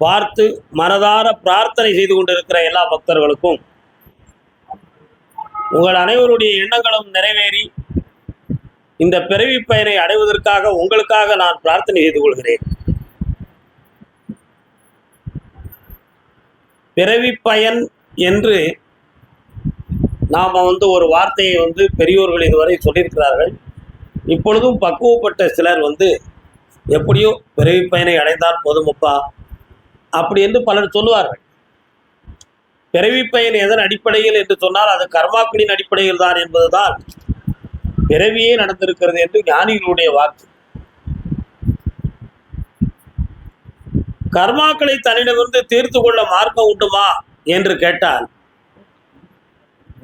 பார்த்து மனதார பிரார்த்தனை செய்து கொண்டிருக்கிற எல்லா பக்தர்களுக்கும் உங்கள் அனைவருடைய எண்ணங்களும் நிறைவேறி இந்த பிறவி பயனை அடைவதற்காக உங்களுக்காக நான் பிரார்த்தனை செய்து கொள்கிறேன். பிறவி பயன் என்று நாம் வந்து ஒரு வார்த்தையை வந்து பெரியோர்கள் இதுவரை சொல்லியிருக்கிறார்கள். இப்பொழுதும் பக்குவப்பட்ட சிலர் வந்து எப்படியோ பிறவி பயனை அடைந்தால் போதுமப்பா அப்படி என்று பலர் சொல்லுவார்கள். பிறவி பயன் எதன் அடிப்படையில் என்று சொன்னால் அது கர்மாக்களின் அடிப்படையில் தான் என்பதுதான் பிறவியே நடந்திருக்கிறது என்று ஞானிகளுடைய வாக்கு. கர்மாக்களை தன்னிடமிருந்து தீர்த்து கொள்ள மார்க்கம் உண்டுமா என்று கேட்டால்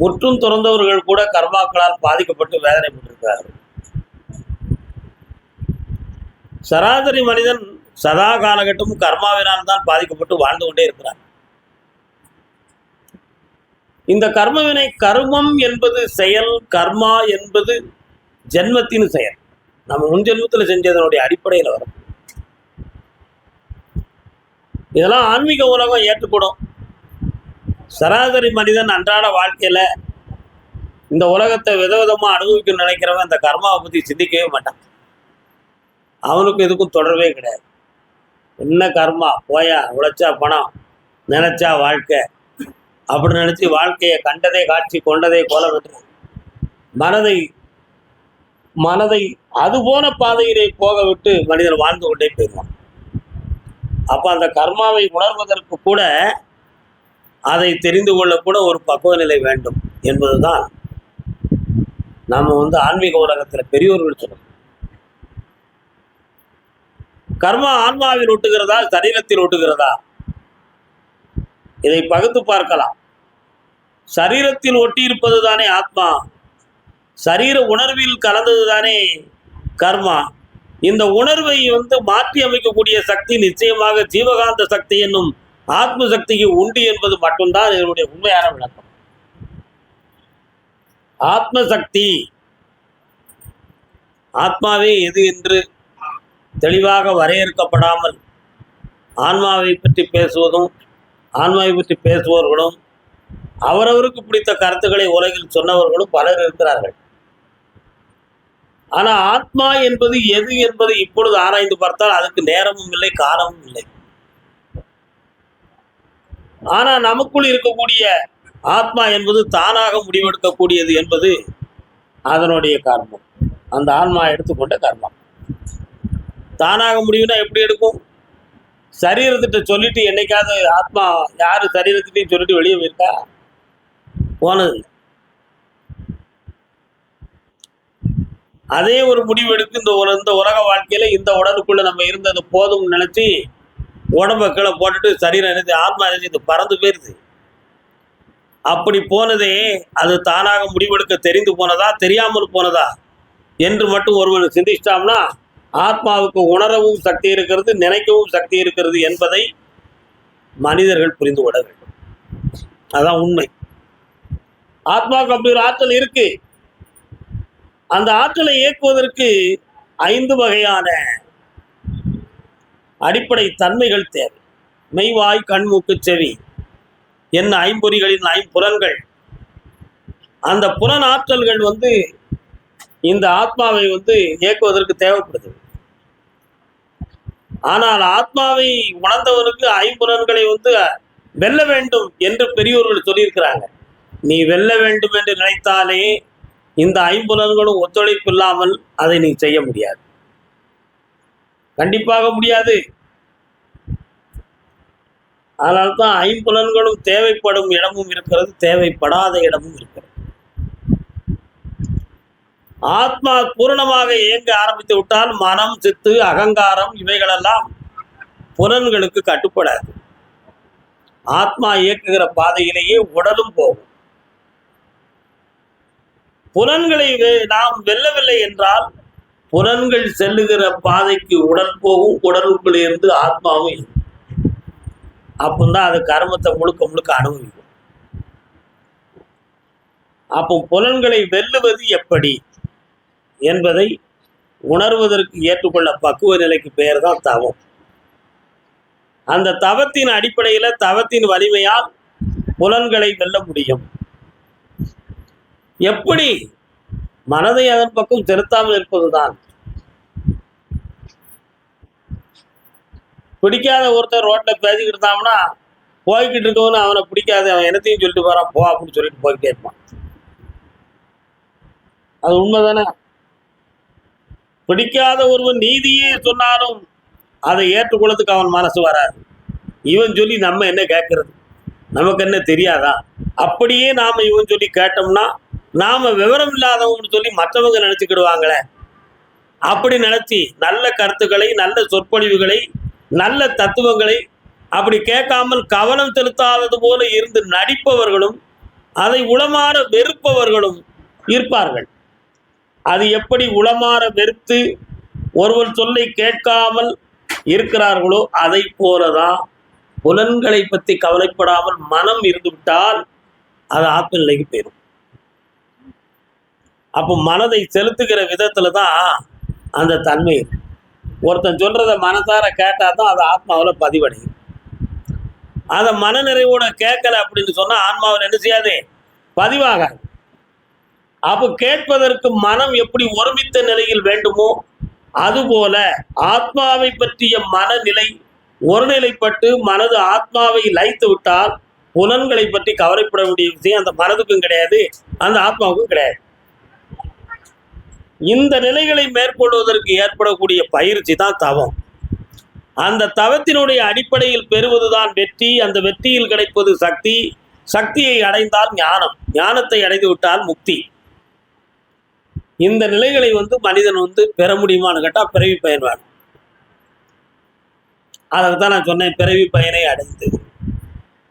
முற்றும் துறந்தவர்கள் கூட கர்மாக்களால் பாதிக்கப்பட்டு வேதனைப்பட்டிருக்கிறார்கள் சராசரி மனிதன் சதா காலகட்டமும் கர்மாவினால் தான் பாதிக்கப்பட்டு வாழ்ந்து கொண்டே இருக்கிறார். இந்த கர்மவினை கர்மம் என்பது செயல் கர்மா என்பது ஜென்மத்தின் செயல். நம்ம முன்ஜென்மத்தில் செஞ்சதனுடைய அடிப்படையில் வரும். இதெல்லாம் ஆன்மீக உலகம் ஏற்றுக்கூடும். சராசரி மனிதன் அன்றாட வாழ்க்கையில இந்த உலகத்தை விதவிதமாக அனுபவிக்கணும்னு நினைக்கிறவன் இந்த கர்மாவை பற்றி சிந்திக்கவே மாட்டான். அவனுக்கும் இதுக்கும் தொடர்பே கிடையாது. என்ன கர்மா? போயா உழைச்சா பணம் நினைச்சா வாழ்க்கை. அப்படின்னு நினைச்சு வாழ்க்கையை கண்டதே காட்சி கொண்டதே போல விட்டு மனதை மனதை அது போன பாதையிலே போக விட்டு மனிதன் வாழ்ந்து கொண்டே போயிடுவான். அப்போ அந்த கர்மாவை உணர்வதற்கு கூட அதை தெரிந்து கொள்ள கூட ஒரு பக்குவ நிலை வேண்டும் என்பதுதான் நாம வந்து ஆன்மீக உலகத்தில் பெரியோர்கள் சொல்லணும் கர்மா ஆன்மாவில் ஒட்டுகிறதா சரீரத்தில் ஒட்டுகிறதா? இதை பகுத்து பார்க்கலாம். சரீரத்தில் ஒட்டியிருப்பது தானே ஆத்மா. சரீர உணர்வில் கலந்தது தானே கர்மா. இந்த உணர்வை வந்து மாற்றி அமைக்கக்கூடிய சக்தி நிச்சயமாக ஜீவகாந்த சக்தி என்னும் ஆத்ம சக்திக்கு உண்டு என்பது மட்டும்தான் இதனுடைய உண்மையான விளக்கம். ஆத்ம சக்தி. ஆத்மாவே எது என்று தெளிவாக வரையறுக்கப்படாமல் ஆன்மாவை பற்றி பேசுவதும் ஆன்மாவை பற்றி பேசுபவர்களும் அவரவருக்கு பிடித்த கருத்துக்களை உலகில் சொன்னவர்களும் பலர் இருக்கிறார்கள். ஆனால் ஆத்மா என்பது எது என்பது இப்பொழுது ஆராய்ந்து பார்த்தால் அதுக்கு நேரமும் இல்லை காலமும் இல்லை. ஆனால் நமக்குள் இருக்கக்கூடிய ஆத்மா என்பது தானாக முடிவெடுக்கக்கூடியது என்பது அதனுடைய காரணம். அந்த ஆன்மா எடுத்துக்கொண்ட கர்மம். தானாக முடியும்னா எப்படி எடுக்கும்? சரீரத்திட்ட சொல்லிட்டு என்னைக்காவது ஆத்மா யார் சரீரத்திட்டையும் சொல்லிட்டு வெளியே போயிருக்கா? போனது அதே ஒரு முடிவு எடுத்து இந்த ஒரு இந்த உலக வாழ்க்கையில இந்த உடலுக்குள்ள நம்ம இருந்தது போதும்னு நினைச்சு உடம்ப கீழே போட்டுட்டு சரீரம் நினைச்சு ஆத்மா நினைச்சு இது பறந்து போயிருது. அப்படி போனதே அது தானாக முடிவெடுக்க தெரிந்து போனதா தெரியாமல் போனதா என்று மட்டும் ஒருவன் சிந்திச்சிட்டாம்னா ஆத்மாவுக்கு உணரவும் சக்தி இருக்கிறது நினைக்கவும் சக்தி இருக்கிறது என்பதை மனிதர்கள் புரிந்து கொள்ள வேண்டும். அதான் உண்மை. ஆத்மாவுக்கு அப்படி ஒரு ஆற்றல் இருக்கு. அந்த ஆற்றலை இயக்குவதற்கு ஐந்து வகையான அடிப்படை தன்மைகள் தேவை. மெய்வாய் கண் மூக்கு செவி. என்ன ஐம்பொறிகளின் ஐம்புறங்கள். அந்த புலன் ஆற்றல்கள் வந்து இந்த ஆத்மாவை வந்து இயக்குவதற்கு தேவைப்படுது. ஆனால் ஆத்மாவை உணர்ந்தவனுக்கு ஐம்புலன்களை வந்து வெல்ல வேண்டும் என்று பெரியோர்கள் சொல்லியிருக்கிறாங்க. நீ வெல்ல வேண்டும் என்று நினைத்தாலே இந்த ஐம்புலன்களும் ஒத்துழைப்பு இல்லாமல் அதை நீ செய்ய முடியாது. கண்டிப்பாக முடியாது. அதனால்தான் ஐம்புலன்களும் தேவைப்படும் இடமும் இருக்கிறது தேவைப்படாத இடமும் இருக்கிறது. ஆத்மா பூரணமாக இயங்க ஆரம்பித்து விட்டால் மனம் சித்து அகங்காரம் இவைகளெல்லாம் புலன்களுக்கு கட்டுப்படாது. ஆத்மா இயக்குகிற பாதையிலேயே உடலும் போகும். புலன்களை நாம் வெல்லவில்லை என்றால் புலன்கள் செல்லுகிற பாதைக்கு உடல் போகும் உடலுக்குள் இருந்து ஆத்மாவும் இருக்கும். அப்பந்தான் அது கர்மத்தை முழுக்க முழுக்க அனுபவிக்கும். அப்போ புலன்களை வெல்லுவது எப்படி? என்பதை உணர்வதற்கு ஏற்றுக்கொள்ள பக்குவ நிலைக்கு பெயர் தான் தவம். அந்த தவத்தின் அடிப்படையில தவத்தின் வலிமையால் புலன்களை வெல்ல முடியும். எப்படி? மனதை அதன் பக்கம் செலுத்தாமல் இருப்பதுதான். பிடிக்காத ஒருத்தர் ரோட்டில் பேசிக்கிட்டு இருந்தாங்கன்னா போய்கிட்டு இருக்கவனு அவனை பிடிக்காத அவன் என்னத்தையும் சொல்லிட்டு போறான் போ அப்படின்னு சொல்லிட்டு போய்கிட்டே இருப்பான். அது உண்மைதானே? பிடிக்காத ஒருவன் நீதியே சொன்னாலும் அதை ஏற்றுக்கொள்ளதுக்கு அவன் மனசு வராது. இவன் சொல்லி நம்ம என்ன கேட்கறது? நமக்கு என்ன தெரியாதா? அப்படியே நாம் இவன் சொல்லி கேட்டோம்னா நாம் விவரம் இல்லாதவங்கன்னு சொல்லி மற்றவங்க நினச்சிக்கிடுவாங்களே. அப்படி நினச்சி நல்ல கருத்துக்களை நல்ல சொற்பொழிவுகளை நல்ல தத்துவங்களை அப்படி கேட்காமல் கவனம் செலுத்தாதது போல இருந்து நடிப்பவர்களும் அதை உளமாற வெறுப்பவர்களும் இருப்பார்கள். அது எப்படி உளமாற வெறுத்து ஒருவர் சொல்லை கேட்காமல் இருக்கிறார்களோ அதை போலதான் புலன்களை பற்றி கவலைப்படாமல் மனம் இருந்துவிட்டால் அது ஆத்ம நிலைக்கு போயிடும் அப்போ மனதை செலுத்துகிற விதத்துல தான் அந்த தன்மை ஒருத்தன் சொல்றத மனசார கேட்டால் தான் அது ஆத்மாவில் பதிவடையும். அதை மனநிறைவோட கேட்கல அப்படின்னு சொன்னால் ஆன்மாவில் என்ன செய்யாது? பதிவாகாது. அப்போ கேட்பதற்கு மனம் எப்படி ஒருமித்த நிலையில் வேண்டுமோ அதுபோல ஆத்மாவை பற்றிய மனநிலை ஒருநிலைப்பட்டு மனது ஆத்மாவை லைத்து விட்டால் புலன்களை பற்றி கவலைப்பட வேண்டிய விஷயம் அந்த மனதுக்கும் கிடையாது அந்த ஆத்மாவுக்கும் கிடையாது. இந்த நிலைகளை மேற்கொள்வதற்கு ஏற்படக்கூடிய பயிற்சி தான் தவம். அந்த தவத்தினுடைய அடிப்படையில் பெறுவதுதான் வெற்றி அந்த வெற்றியில் கிடைப்பது சக்தி. சக்தியை அடைந்தால் ஞானம். ஞானத்தை அடைந்து விட்டால் முக்தி. இந்த நிலைகளை வந்து மனிதன் வந்து பெற முடியுமான்னு கேட்டால் பிறவி பயன் வேணும் அதுக்கு தான் நான் சொன்னேன் பிறவி பயனை அடைந்து.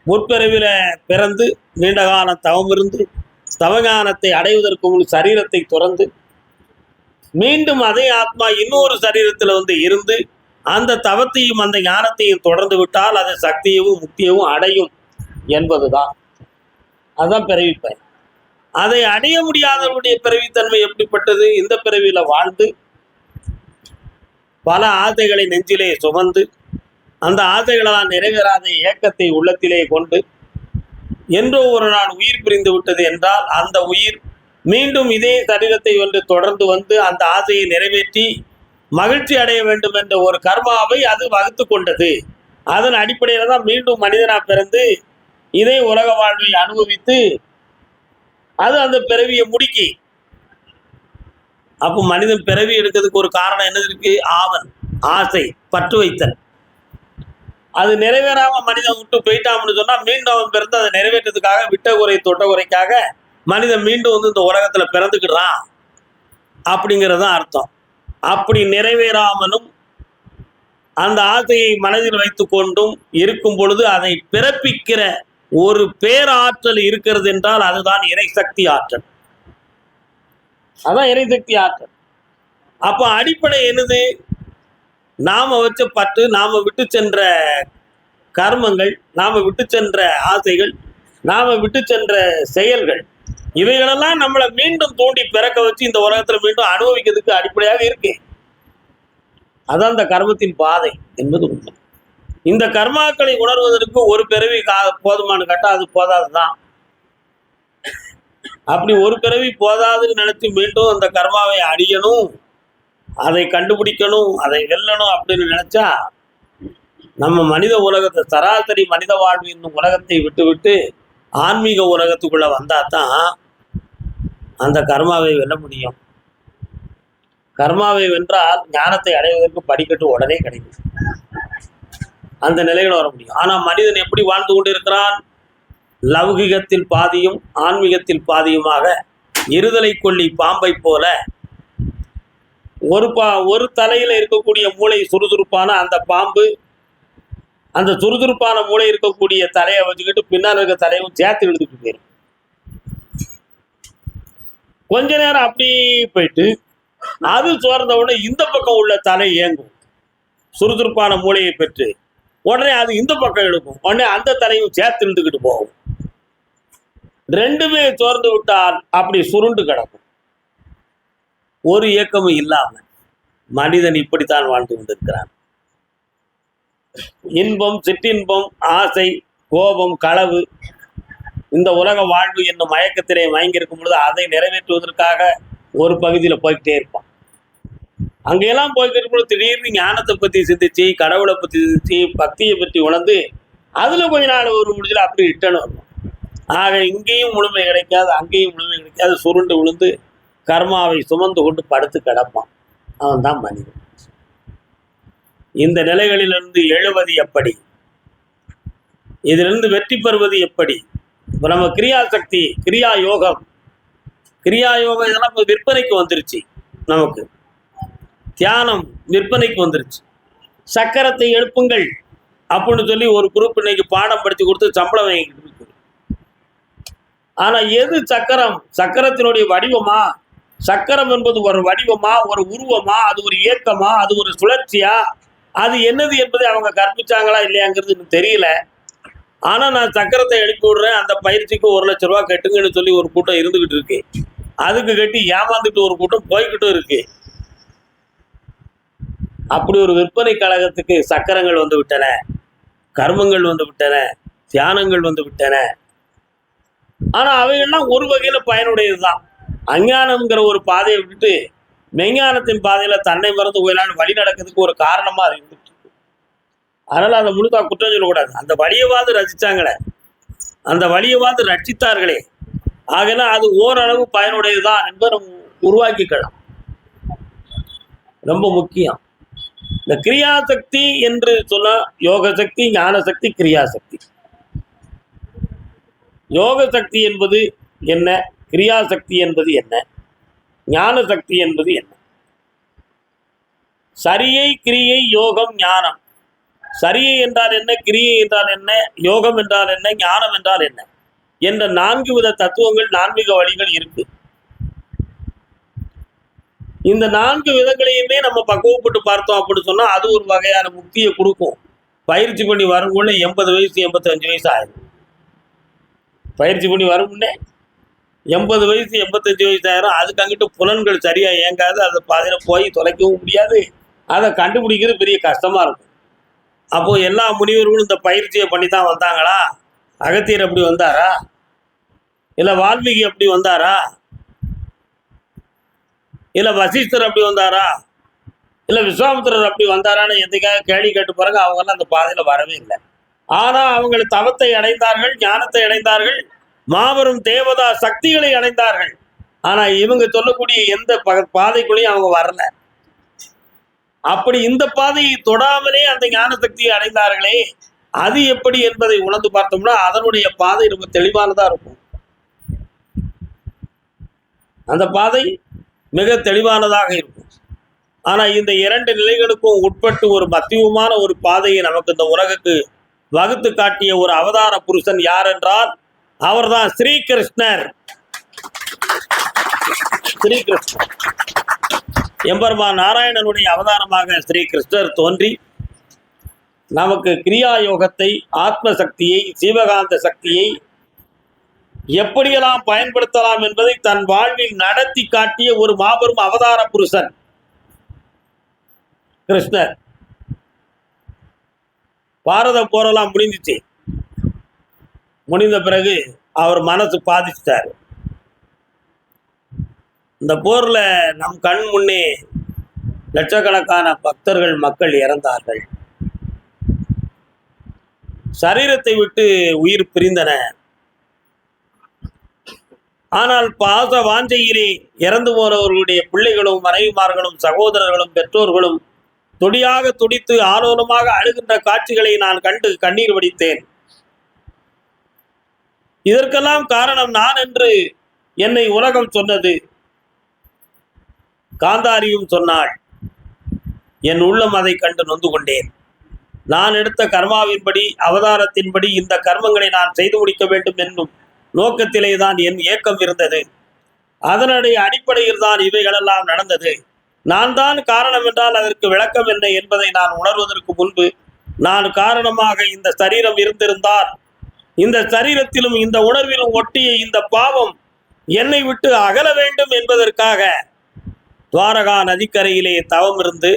முற்பிறவில பிறந்து நீண்ட காலம் தவம் இருந்து தவஞானத்தை அடைவதற்கு முன் சரீரத்தை துறந்து மீண்டும் அதே ஆத்மா இன்னொரு சரீரத்தில் வந்து இருந்து அந்த தவத்தையும் அந்த ஞானத்தையும் தொடர்ந்து விட்டால் அது சக்தியவும் முக்தியவும் அடையும் என்பதுதான். அதுதான் பிறவி பயன். அதை அடைய முடியாதவனுடைய பிறவித்தன்மை எப்படிப்பட்டது? இந்த பிறவியில வாழ்ந்து பல ஆசைகளை நெஞ்சிலே சுமந்து அந்த ஆசைகளால் நிறைவேறாத ஏக்கத்தை உள்ளத்திலே கொண்டு என்றோ ஒரு நாள் உயிர் பிரிந்து விட்டது என்றால் அந்த உயிர் மீண்டும் இதே சரீரத்தை ஒன்று தொடர்ந்து வந்து அந்த ஆசையை நிறைவேற்றி மகிழ்ச்சி அடைய வேண்டும் என்ற ஒரு கர்மாவை அது வகுத்து கொண்டது. அதன் அடிப்படையில் தான் மீண்டும் மனிதனாக பிறந்து இதே உலக வாழ்வை அனுபவித்து அது அந்த பிறவியை முடிக்கி. அப்போ மனிதன் பிறவி எடுக்கிறதுக்கு ஒரு காரணம் என்னது இருக்கு? ஆவன் ஆசை பற்று வைத்தல். அது நிறைவேறாம மனிதன் விட்டு போயிட்டான்னு சொன்னா மீண்டும் அவன் பிறந்து அதை நிறைவேற்றதுக்காக விட்ட குறை தொட்ட குறைக்காக மனிதன் மீண்டும் வந்து இந்த உலகத்துல பிறந்துக்கிடுறான். அப்படிங்கிறது தான் அர்த்தம். அப்படி நிறைவேறாமலும் அந்த ஆசையை மனதில் வைத்து கொண்டும் இருக்கும் பொழுது அதை பிறப்பிக்கிற ஒரு பேராற்றல் இருக்கிறது என்றால் அதுதான் இறைசக்தி ஆற்றல். அதான் இறைசக்தி ஆற்றல். அப்போ அடிப்படை என்னது? நாம வச்ச பட்டு நாம விட்டு சென்ற கர்மங்கள் நாம விட்டு சென்ற ஆசைகள் நாம விட்டு சென்ற செயல்கள் இவைகளெல்லாம் நம்மளை மீண்டும் தூண்டி பிறக்க வச்சு இந்த உலகத்துல மீண்டும் அனுபவிக்கிறதுக்கு அடிப்படையாக இருக்கு. அதான் அந்த கர்மத்தின் பாதை என்பது உண்மை. இந்த கர்மாக்களை உணர்வதற்கு ஒரு பிறவி கா போதுமானு கேட்டால் அது போதாதுதான். அப்படி ஒரு பிறவி போதாதுன்னு நினைச்சு மீண்டும் அந்த கர்மாவை அடியணும் அதை கண்டுபிடிக்கணும் அதை வெல்லணும் அப்படின்னு நினைச்சா நம்ம மனித உலகத்தை சராசரி மனித வாழ்வு என்னும் உலகத்தை விட்டுவிட்டு ஆன்மீக உலகத்துக்குள்ள வந்தா தான் அந்த கர்மாவை வெல்ல முடியும். கர்மாவை வென்றால் ஞானத்தை அடைவதற்கு படிக்கட்டு உடனே கிடைக்கும். அந்த நிலையில் வர முடியும். ஆனால் மனிதன் எப்படி வாழ்ந்து கொண்டிருக்கிறான்? லௌகிகத்தில் பாதியும் ஆன்மீகத்தில் பாதியுமாக இருதலை கொல்லி பாம்பை போல ஒரு பா ஒரு தலையில் இருக்கக்கூடிய மூளை சுறுசுறுப்பான அந்த பாம்பு அந்த சுறுசுறுப்பான மூளை இருக்கக்கூடிய தலையை வச்சுக்கிட்டு பின்னால் இருக்க தலையும் சேர்த்து எழுதிட்டு போயிடும். கொஞ்ச நேரம் அப்படி போயிட்டு அது சோர்ந்த உடனே இந்த பக்கம் உள்ள தலை இயங்கும். சுறுசுறுப்பான மூளையை பெற்று உடனே அது இந்த பக்கம் எடுக்கும். உடனே அந்த தலையும் சேர்த்து இழுத்துக்கிட்டு போகும். ரெண்டுமே சோர்ந்து விட்டால் அப்படி சுருண்டு கிடக்கும். ஒரு இயக்கமும் இல்லாம மனிதன் இப்படித்தான் வாழ்ந்து கொண்டிருக்கிறான். இன்பம் சிற்றின்பம் ஆசை கோபம் களவு இந்த உலக வாழ்வு என்னும் மயக்கத்திலே மயங்கியிருக்கும் பொழுது அதை நிறைவேற்றுவதற்காக ஒரு பகுதியில் போய்கிட்டே இருப்பான். அங்கெல்லாம் போய்கிட்டு இருக்கும்போது திடீர்னு ஞானத்தை பற்றி சிந்திச்சு கடவுளை பற்றி சிந்திச்சு பக்தியை பற்றி உணர்ந்து அதில் கொஞ்ச நாள் ஒரு முடிஞ்சல அப்படி இட்டணும் வரும் ஆக இங்கேயும் முழுமை கிடைக்காது அங்கேயும் முழுமை கிடைக்காது. சுருண்டு விழுந்து கர்மாவை சுமந்து கொண்டு படுத்து கிடப்பான். அவன் தான் மனிதன். இந்த நிலைகளிலிருந்து எழுவது எப்படி? இதிலிருந்து வெற்றி பெறுவது எப்படி? இப்போ நம்ம கிரியா சக்தி கிரியா யோகம் கிரியா யோகம் இதெல்லாம் விற்பனைக்கு வந்துருச்சு நமக்கு. தியானம் விற்பனைக்கு வந்துருச்சு. சக்கரத்தை எழுப்புங்கள் அப்படின்னு சொல்லி ஒரு குரூப் இன்னைக்கு பாடம் படித்து கொடுத்து சம்பளம் வாங்கிட்டு இருக்கு. ஆனா எது சக்கரம்? சக்கரத்தினுடைய வடிவமா? சக்கரம் என்பது ஒரு வடிவமா? ஒரு உருவமா? அது ஒரு இயக்கமா? அது ஒரு சுழற்சியா? அது என்னது என்பதை அவங்க கற்பிச்சாங்களா இல்லையாங்கிறது எனக்கு தெரியல. ஆனால் நான் சக்கரத்தை எழுப்பி விடுறேன். அந்த பயிற்சிக்கு ஒரு லட்ச ரூபா கட்டுங்கன்னு சொல்லி ஒரு கூட்டம் இருந்துகிட்டு இருக்கு. அதுக்கு கட்டி ஏமாந்துட்டு ஒரு கூட்டம் போய்கிட்டும் இருக்கு. அப்படி ஒரு விற்பனை கழகத்துக்கு சக்கரங்கள் வந்து விட்டன கர்மங்கள் வந்து விட்டன தியானங்கள் வந்து விட்டன. ஆனால் அவைகள்லாம் ஒரு வகையில பயனுடையதுதான். அஞ்ஞானம்ங்கிற ஒரு பாதையை விட்டுட்டு மெஞ்ஞானத்தின் பாதையில் தன்னை மறந்து போயிடலான்னு வழி நடக்கிறதுக்கு ஒரு காரணமா அது இருந்துட்டு அதனால் அதை முழுக்கா குற்றம் சொல்லக்கூடாது. அந்த வழியவாது ரசித்தாங்களே அந்த வழியவாது ரட்சித்தார்களே. ஆகனா அது ஓரளவு பயனுடையதுதான் என்பதை நம்ம உருவாக்கிக்கலாம். ரொம்ப முக்கியம். இந்த கிரியாசக்தி என்று சொன்னால் யோக சக்தி ஞான சக்தி கிரியாசக்தி. யோக சக்தி என்பது என்ன? கிரியாசக்தி என்பது என்ன? ஞான சக்தி என்பது என்ன? சரியை கிரியை யோகம் ஞானம். சரியை என்றால் என்ன? கிரியை என்றால் என்ன? யோகம் என்றால் என்ன? ஞானம் என்றால் என்ன? என்ற நான்கு வித தத்துவங்கள் நான்மிக வழிகள் இருக்குது இந்த நான்கு விதங்களையுமே நம்ம பக்குவப்பட்டு பார்த்தோம் அப்படின்னு சொன்னால் அது ஒரு வகையான முக்தியை கொடுக்கும். பயிற்சி பண்ணி வரும்போது எண்பது வயசு எண்பத்தஞ்சு வயசு ஆயிடும் பயிற்சி பண்ணி வருமுன்னே எண்பது வயசு எண்பத்தஞ்சு வயசு ஆயிரும். அதுக்கு அங்கிட்டு புலன்கள் சரியாக இயங்காது. அதை பாதையில் போய் தொலைக்கவும் முடியாது. அதை கண்டுபிடிக்கிறது பெரிய கஷ்டமாக இருக்கும். அப்போது எல்லா முனிவர்களும் இந்த பயிற்சியை பண்ணி தான் வந்தாங்களா? அகத்தியர் அப்படி வந்தாரா? இல்லை வால்மீகி அப்படி வந்தாரா? இல்லை வசிஷ்டர் அப்படி வந்தாரா? இல்லை விஸ்வாமித்திரர் அப்படி வந்தாரான்னு எதுக்காக கேள்வி கேட்டு பாருங்க அவங்கெல்லாம் அந்த பாதையில் வரவே இல்லை. ஆனால் அவங்கள் தவத்தை அடைந்தார்கள் ஞானத்தை அடைந்தார்கள் மாபெரும் தேவதா சக்திகளை அடைந்தார்கள். ஆனால் இவங்க சொல்லக்கூடிய எந்த ப- பாதைக்குள்ளேயும் அவங்க வரல. அப்படி இந்த பாதையை தொடாமலே அந்த ஞான சக்தியை அடைந்தார்களே அது எப்படி என்பதை உணர்ந்து பார்த்தோம்னா அதனுடைய பாதை ரொம்ப தெளிவானதா இருக்கும். அந்த பாதை மிக தெளிவானதாக இருக்கும். ஆனால் இந்த இரண்டு நிலைகளுக்கும் உட்பட்டு ஒரு மத்தியமான ஒரு பாதையை நமக்கு இந்த உலகுக்கு வகுத்து காட்டிய ஒரு அவதார புருஷன் யார் என்றால் அவர்தான் ஸ்ரீகிருஷ்ணர். ஸ்ரீகிருஷ்ணர். எம்பெருமான் நாராயணனுடைய அவதாரமாக ஸ்ரீகிருஷ்ணர் தோன்றி நமக்கு கிரியா யோகத்தை ஆத்ம சக்தியை சிவகாந்த சக்தியை எப்படியெல்லாம் பயன்படுத்தலாம் என்பதை தன் வாழ்வில் நடத்தி காட்டிய ஒரு மாபெரும் அவதார புருஷன். கிருஷ்ணர். பாரத போரெல்லாம் முடிஞ்சிச்சு. முடிந்த பிறகு அவர் மனசு பாதிச்சிட்டாரு. இந்த போர்ல நம் கண் முன்னே லட்சக்கணக்கான பக்தர்கள் மக்கள் இறந்தார்கள். சரீரத்தை விட்டு உயிர் பிரிந்தன. ஆனால் பாச வாஞ்சையிலே இறந்து போனவர்களுடைய பிள்ளைகளும் மனைவிமார்களும் சகோதரர்களும் பெற்றோர்களும் துடியாக துடித்து ஆலோலமாக அழுகின்ற காட்சிகளை நான் கண்டு கண்ணீர் வடித்தேன். இதற்கெல்லாம் காரணம் நான் என்று என்னை உலகம் சொன்னது. காந்தாரியும் சொன்னாள் என் உள்ளம் அதை கண்டு நொந்து கொண்டேன். நான் எடுத்த கர்மாவின்படி அவதாரத்தின்படி இந்த கர்மங்களை நான் செய்து முடிக்க வேண்டும் என்னும் நோக்கத்திலே தான் என் ஏக்கம் இருந்தது. அதனுடைய அடிப்படையில் தான் இவைகளெல்லாம் நடந்தது. நான் தான் காரணம் என்றால் அதற்கு விளக்கம் என்ன என்பதை நான் உணர்வதற்கு முன்பு நான் காரணமாக இந்த சரீரம் இருந்திருந்தால் இந்த சரீரத்திலும் இந்த உணர்விலும் ஒட்டிய இந்த பாவம் என்னை விட்டு அகல வேண்டும் என்பதற்காக துவாரகா நதிக்கரையிலே தவம் இருந்து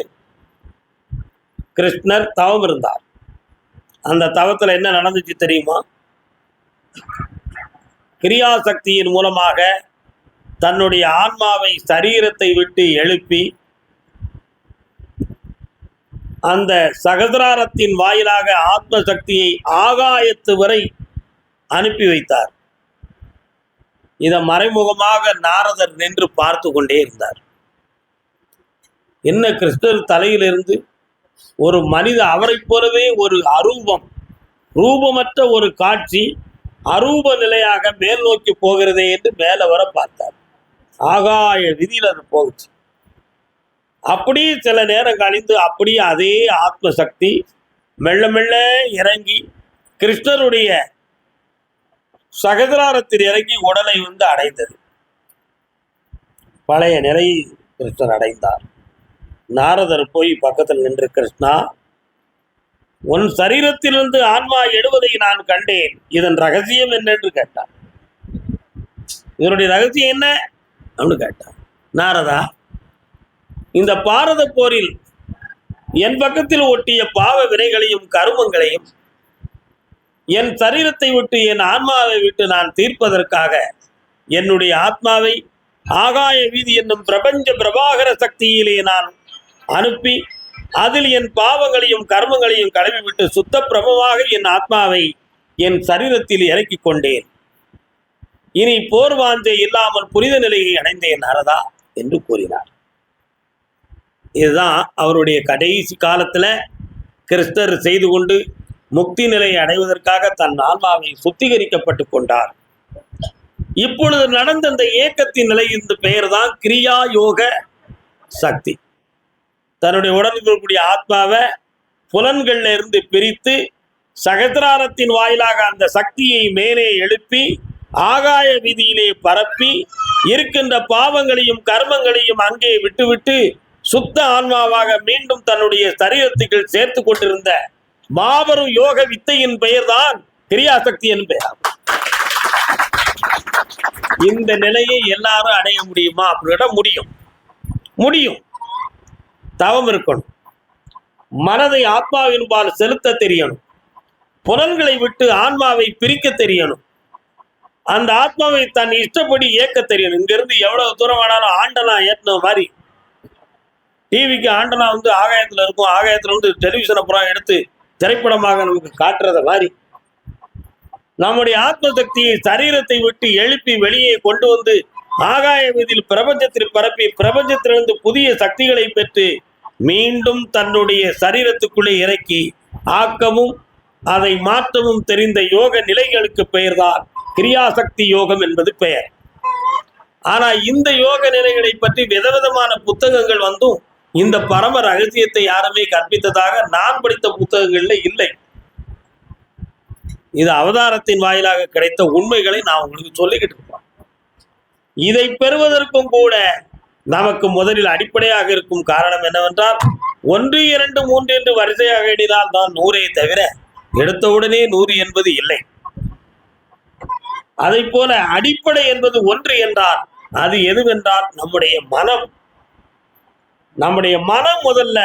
கிருஷ்ணர் தவம் இருந்தார். அந்த தவத்துல என்ன நடந்துச்சு தெரியுமா? கிரியாசக்தியின் மூலமாக தன்னுடைய ஆன்மாவை சரீரத்தை விட்டு எழுப்பி அந்த சகசிராரத்தின் வாயிலாக ஆத்ம சக்தியை ஆகாயத்து வரை அனுப்பி வைத்தார். இதை மறைமுகமாக நாரதர் நின்று பார்த்து கொண்டே இருந்தார். என்ன கிருஷ்ணர் தலையிலிருந்து ஒரு மனித அவரைப் போலவே ஒரு அரூபம் ரூபமற்ற ஒரு காட்சி அரூப நிலையாக மேல் நோக்கி போகிறதே என்று மேலே வர பார்த்தார். ஆகாய விதியில் அது போகுச்சு. அப்படியே சில நேரம் கழிந்து அப்படியே அதே ஆத்ம சக்தி மெல்ல மெல்ல இறங்கி கிருஷ்ணருடைய சகதிராரத்தில் இறங்கி உடலை வந்து அடைந்தது. பழைய நிலையை கிருஷ்ணர் அடைந்தார். நாரதர் போய் பக்கத்தில் நின்று கிருஷ்ணா உன் சரீரத்திலிருந்து ஆன்மா எடுவதை நான் கண்டேன். இதன் ரகசியம் என்னென்று கேட்டான். இதனுடைய ரகசியம் என்ன? அப்படின்னு கேட்டான். நாரதா இந்த பாரத போரில் என் பக்கத்தில் ஒட்டிய பாவ வினைகளையும் கருமங்களையும் என் சரீரத்தை விட்டு என் ஆன்மாவை விட்டு நான் தீர்ப்பதற்காக என்னுடைய ஆத்மாவை ஆகாய வீதி என்னும் பிரபஞ்ச பிரபாகர சக்தியிலே நான் அனுப்பி அதில் என் பாவங்களையும் கர்மங்களையும் கழுவிவிட்டு சுத்த பிரமமாக என் ஆத்மாவை என் சரீரத்தில் இறக்கிக் கொண்டேன். இனி போர் வாஞ்சை இல்லாமல் புனித நிலையை அடைந்தேன் அரதா என்று கூறினார். இதுதான் அவருடைய கடைசி காலத்துல கிறிஸ்தர் செய்து கொண்டு முக்தி நிலையை அடைவதற்காக தன் ஆன்மாவை சுத்திகரிக்கப்பட்டு கொண்டார். இப்பொழுது நடந்த இந்த ஏக்கத்தின் நிலை இந்த பெயர் தான் கிரியா யோக சக்தி. தன்னுடைய உடலில் ஆத்மாவை புலன்கள்ல இருந்து பிரித்து சகசிராரத்தின் வாயிலாக அந்த சக்தியை மேலே எழுப்பி ஆகாய வீதியிலே பரப்பி இருக்கின்ற பாவங்களையும் கர்மங்களையும் அங்கே விட்டுவிட்டு சுத்த ஆன்மாவாக மீண்டும் தன்னுடைய சரீரத்துக்குள் சேர்த்து கொண்டிருந்த மாபெரும் யோக வித்தையின் பெயர்தான் கிரியாசக்தி என் பெயர். இந்த நிலையை எல்லாரும் அடைய முடியுமா? அப்படின்னா முடியும். முடியும். தவம் இருக்கணும். மனதை ஆத்மாவின்பால் செலுத்த தெரியணும். புலன்களை விட்டு ஆன்மாவை பிரிக்க தெரியணும். அந்த ஆத்மாவை தன் இஷ்டப்படி இயக்க தெரியணும். இங்கிருந்து எவ்வளவு தூரம் ஆனாலும் ஆண்டனா ஏற்றின மாதிரி. டிவிக்கு ஆண்டனா வந்து ஆகாயத்தில் இருக்கும். ஆகாயத்தில் வந்து டெலிவிஷனை புறம் எடுத்து திரைப்படமாக நமக்கு காட்டுறத மாதிரி. நம்முடைய ஆத்ம சக்தியை சரீரத்தை விட்டு எழுப்பி வெளியே கொண்டு வந்து ஆகாய வீதியில் பிரபஞ்சத்தில் பரப்பி பிரபஞ்சத்திலிருந்து புதிய சக்திகளை பெற்று மீண்டும் தன்னுடைய சரீரத்துக்குள்ளே இறக்கி ஆக்கவும் அதை மாற்றவும் தெரிந்த யோக நிலைகளுக்கு பெயர்தான் கிரியாசக்தி யோகம் என்பது பெயர். ஆனா இந்த யோக நிலைகளை பற்றி விதவிதமான புத்தகங்கள் வந்தும் இந்த பரம ரகசியத்தை யாருமே கற்பித்ததாக நான் படித்த புத்தகங்கள்ல இல்லை. இது அவதாரத்தின் வாயிலாக கிடைத்த உண்மைகளை நான் உங்களுக்கு சொல்லிக்கிட்டு இருப்பேன் இதை பெறுவதற்கும் கூட நமக்கு முதலில் அடிப்படையாக இருக்கும் காரணம் என்னவென்றால் ஒன்று இரண்டு மூன்று என்று வரிசையாக எண்ணினால் தான் நூறே தவிர எடுத்தவுடனே நூறு என்பது இல்லை. அதை போல அடிப்படை என்பது ஒன்று என்றால் அது எதுவென்றால் நம்முடைய மனம். நம்முடைய மனம் முதல்ல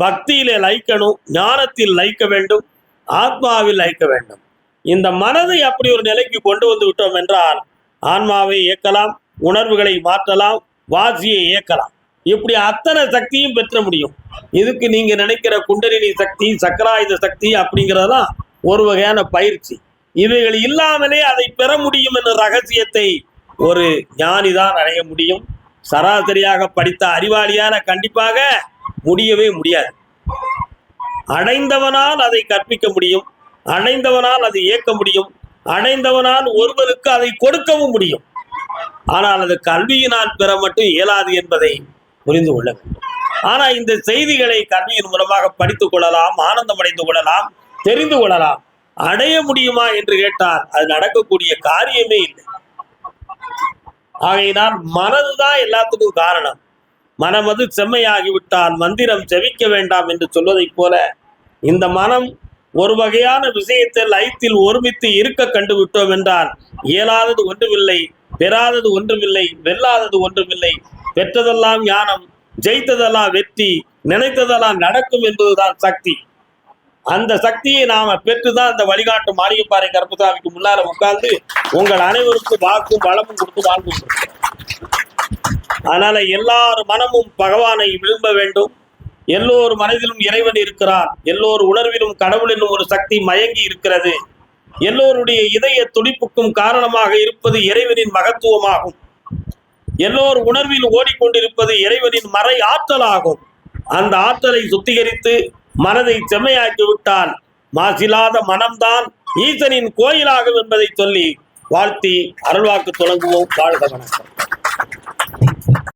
பக்தியிலே லயிக்கணும் ஞானத்தில் லயிக்க வேண்டும் ஆத்மாவில் லயிக்க வேண்டும். இந்த மனதை அப்படி ஒரு நிலைக்கு கொண்டு வந்து விட்டோம் என்றால் ஆன்மாவை இயக்கலாம் உணர்வுகளை மாற்றலாம் வாசியை இயக்கலாம். இப்படி அத்தனை சக்தியும் பெற்ற முடியும். இதுக்கு நீங்க நினைக்கிற குண்டலினி சக்தி சக்கராயுத சக்தி அப்படிங்கிறதெல்லாம் ஒரு வகையான பயிற்சி. இவைகள் இல்லாமலே அதை பெற முடியும் என்ற ரகசியத்தை ஒரு ஞானிதான் அடைய முடியும். சராசரியாக படித்த அறிவாளியான கண்டிப்பாக முடியவே முடியாது. அடைந்தவனால் அதை கற்பிக்க முடியும். அடைந்தவனால் அதை இயக்க முடியும். அடைந்தவனால் ஒருவருக்கு அதை கொடுக்கவும் முடியும். ஆனால் அது கல்வியினால் பெற மட்டும் இயலாது என்பதை புரிந்து கொள்ள வேண்டும். ஆனால் இந்த செய்திகளை கல்வியின் மூலமாக படித்துக் கொள்ளலாம் ஆனந்தம் அடைந்து கொள்ளலாம் தெரிந்து கொள்ளலாம் அடைய முடியுமா என்று கேட்டால் அது நடக்கக்கூடிய காரியமே இல்லை. ஆகையினால் மனதுதான் எல்லாத்துக்கும் காரணம். மனமது செம்மையாகிவிட்டால் மந்திரம் செவிக்க வேண்டாம் என்று சொல்வதைப் போல இந்த மனம் ஒரு வகையான விஷயத்தில் ஐத்தில் ஒருமித்து இருக்க கண்டு விட்டோம் என்றால் இயலாதது ஒன்றுமில்லை. பெறாதது ஒன்றுமில்லை வெல்லாதது ஒன்றுமில்லை. பெற்றதெல்லாம் ஞானம் ஜெயித்ததெல்லாம் வெற்றி நினைத்ததெல்லாம் நடக்கும் என்பதுதான் சக்தி. அந்த சக்தியை நாம பெற்றுதான் அந்த வழிகாட்டு மாளிகைப்பாறை கருப்பசாமிக்கு முன்னால உட்கார்ந்து உங்கள் அனைவருக்கும் வாக்கும் வளமும் கொடுத்து வாழ்ந்து அதனால எல்லார் மனமும் பகவானை விரும்ப வேண்டும். எல்லோர் மனதிலும் இறைவன் இருக்கிறார். எல்லோர் உணர்விலும் கடவுள் என்னும் ஒரு சக்தி மயங்கி இருக்கிறது. எல்லோருடைய இதய துடிப்புக்கும் காரணமாக இருப்பது இறைவனின் மகத்துவமாகும். எல்லோர் உணர்வில் ஓடிக்கொண்டிருப்பது இறைவனின் மறை ஆற்றலாகும். அந்த ஆற்றலை சுத்திகரித்து மனதை செம்மையாக்கி விட்டால் மாசில்லாத மனம்தான் ஈசனின் கோயிலாகும் என்பதை சொல்லி வாழ்த்தி அருள்வாக்கு தொடங்குவோம். வாழ்க வணக்கம்.